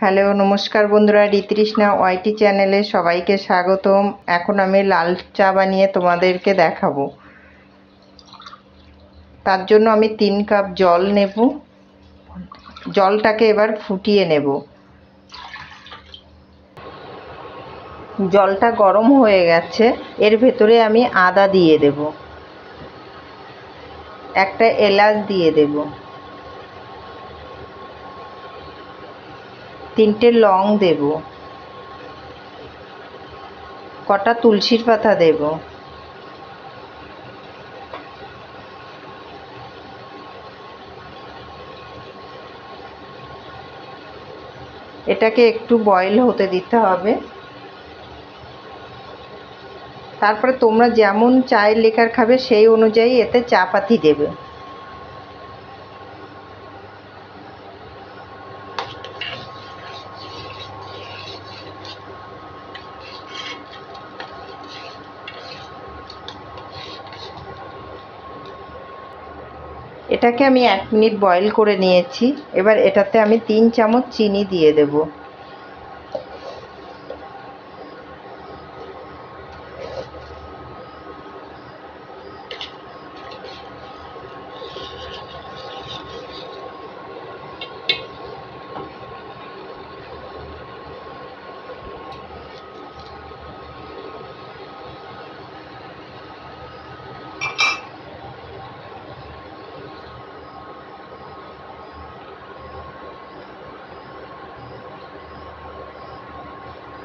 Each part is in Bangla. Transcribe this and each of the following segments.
হ্যালো, নমস্কার বন্ধুরা ঋতৃষ্ণা ওয়াইটি চ্যানেলে সবাইকে স্বাগতম। এখন আমি লাল চা বানিয়ে তোমাদেরকে দেখাবো। তার জন্য আমি তিন কাপ জল নেব। জলটাকে এবার ফুটিয়ে নেব। জলটা গরম হয়ে গেছে, এর ভেতরে আমি আদা দিয়ে দেব। একটা এলাচ দিয়ে দেবো। তিনটে লং দেব। কটা তুলসীর পাতা দেব। এটাকে একটু বয়েল হতে দিতে হবে। তারপরে তোমরা যেমন চায়ের লেকার খাবে, সেই অনুযায়ী এতে চা পাতি দেবে। এটাকে আমি এক মিনিট বয়েল করে নিয়েছি। এবার এটাতে আমি তিন চামচ চিনি দিয়ে দেব।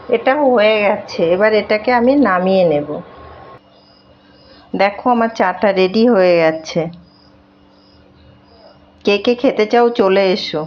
এটা হয়ে গেছে। এবার এটাকে আমি নামিয়ে নেব। দেখো আমার চাটা রেডি হয়ে গেছে। কে কে খেতে চাও চলে এসো।